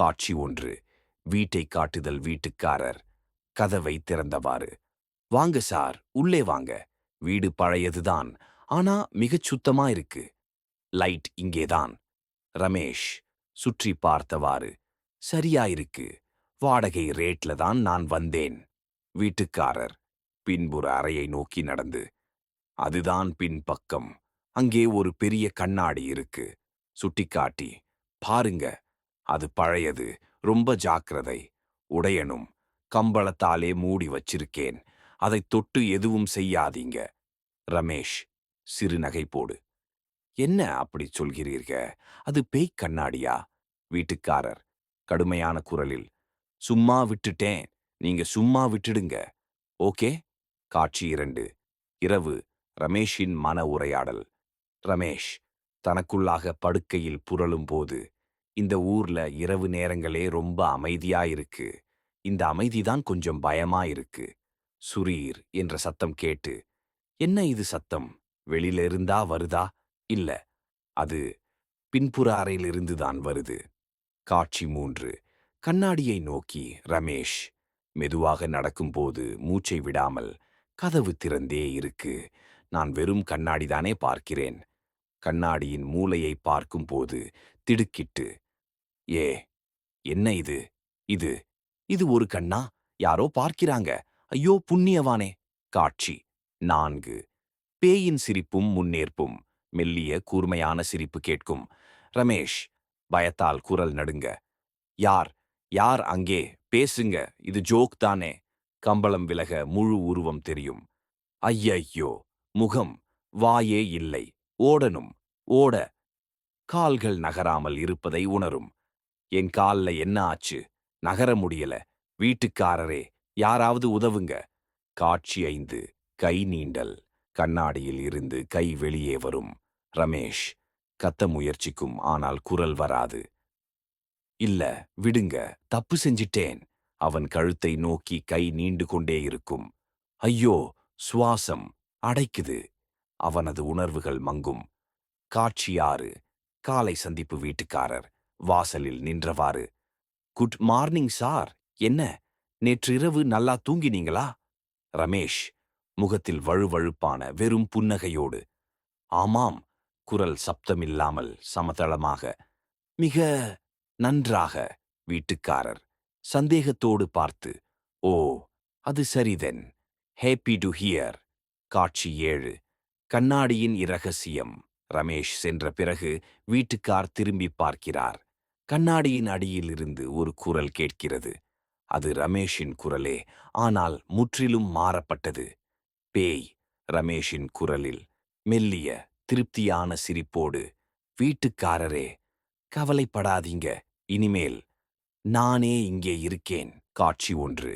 காட்சி ஒன்று. வீட்டை காட்டுதல் வீட்டுக்காரர். கதவை திறந்தவாறு வாங்க சார் உள்ளே வாங்க. வீடு பழையதுதான் ஆனா மிகச் சுத்தமா இருக்கு. லைட் இங்கேதான். ரமேஷ் சுற்றி பார்த்தவாறு சரியா இருக்கு. வாடகை ரேட்ல தான் நான் வந்தேன். வீட்டுக்காரர் பின்புற அறையை நோக்கி நடந்து அதுதான் பின்பக்கம் அங்கே ஒரு பெரிய கண்ணாடி இருக்கு. சுட்டிக்காட்டி பாருங்க அது பழையது. ரொம்ப ஜாக்கிரதை. உடையனும் கம்பளத்தாலே மூடி வச்சிருக்கேன். அதை தொட்டு எதுவும் செய்யாதீங்க. ரமேஷ் சிறுநகை போடு. என்ன அப்படி சொல்கிறீர்க அது பேய்க் கண்ணாடியா? வீட்டுக்காரர் கடுமையான குரலில் சும்மா விட்டுட்டேன். நீங்க சும்மா விட்டுடுங்க. ஓகே? காட்சி இரண்டு. இரவு ரமேஷின் மன உரையாடல். ரமேஷ் தனக்குள்ளாக படுக்கையில் புரளும் போது இந்த ஊர்ல இரவு நேரங்களே ரொம்ப அமைதியா இருக்கு. இந்த அமைதிதான் கொஞ்சம் பயமா இருக்கு. சுரீர் என்ற சத்தம் கேட்டு என்ன இது சத்தம்? வெளியில இருந்தா வருதா? இல்ல. அது பின்புற அறையிலிருந்துதான் வருது. காட்சி மூன்று. கண்ணாடியை நோக்கி ரமேஷ். மெதுவாக நடக்கும்போது மூச்சை விடாமல் கதவு திறந்தே இருக்கு. நான் வெறும் கண்ணாடிதானே பார்க்கிறேன். கண்ணாடியின் மூளையை பார்க்கும்போது திடுக்கிட்டு ஏ என்ன இது? இது இது ஒரு கண்ணா? யாரோ பார்க்கிறாங்க. ஐயோ புண்ணியவானே. காட்சி நான்கு. பேயின் சிரிப்பும் முன்னேற்பும் மெல்லிய கூர்மையான சிரிப்பு கேட்கும். ரமேஷ் பயத்தால் குரல் நடுங்க. யார் யார் அங்கே? பேசுங்க இது ஜோக் தானே. கம்பளம் விலக முழு உருவம் தெரியும். ஐயையோ முகம் வாயே இல்லை. ஓடனும் ஓட. கால்கள் நகராமல் இருப்பதை உணரும். என் கால்ல என்ன ஆச்சு? நகர முடியல. வீட்டுக்காரரே யாராவது உதவுங்க. காட்சி ஐந்து கை நீண்டல். கண்ணாடியில் இருந்து கை வெளியே வரும். ரமேஷ் கத்த முயற்சிக்கும் ஆனால் குரல் வராது. இல்ல விடுங்க தப்பு செஞ்சிட்டேன். அவன் கழுத்தை நோக்கி கை நீண்டு கொண்டே இருக்கும். ஐயோ சுவாசம் அடைக்குது. அவனது உணர்வுகள் மங்கும். காட்சி ஆறு காலை சந்திப்பு வீட்டுக்காரர். வாசலில் நின்றவாறு குட் மார்னிங் சார் என்ன நேற்றிரவு நல்லா தூங்கினீங்களா? ரமேஷ் முகத்தில் வழுவழுப்பான வெறும் புன்னகையோடு ஆமாம் குரல் சப்தமில்லாமல் சமதளமாக மிக நன்றாக வீட்டுக்காரர் சந்தேகத்தோடு பார்த்து ஓ அது சரிதென் ஹேப்பி டு ஹியர் காட்சி ஏழு கண்ணாடியின் இரகசியம். ரமேஷ் சென்ற பிறகு வீட்டுக்கார் திரும்பி பார்க்கிறார். கண்ணாடியின் அடியிலிருந்து ஒரு குரல் கேட்கிறது. அது ரமேஷின் குரலே ஆனால் முற்றிலும் மாறப்பட்டது. பேய் ரமேஷின் குரலில் மெல்லிய திருப்தியான சிரிப்போடு வீட்டுக்காரரே கவலைப்படாதீங்க. இனிமேல் நானே இங்கே இருக்கேன். காட்சி ஒன்று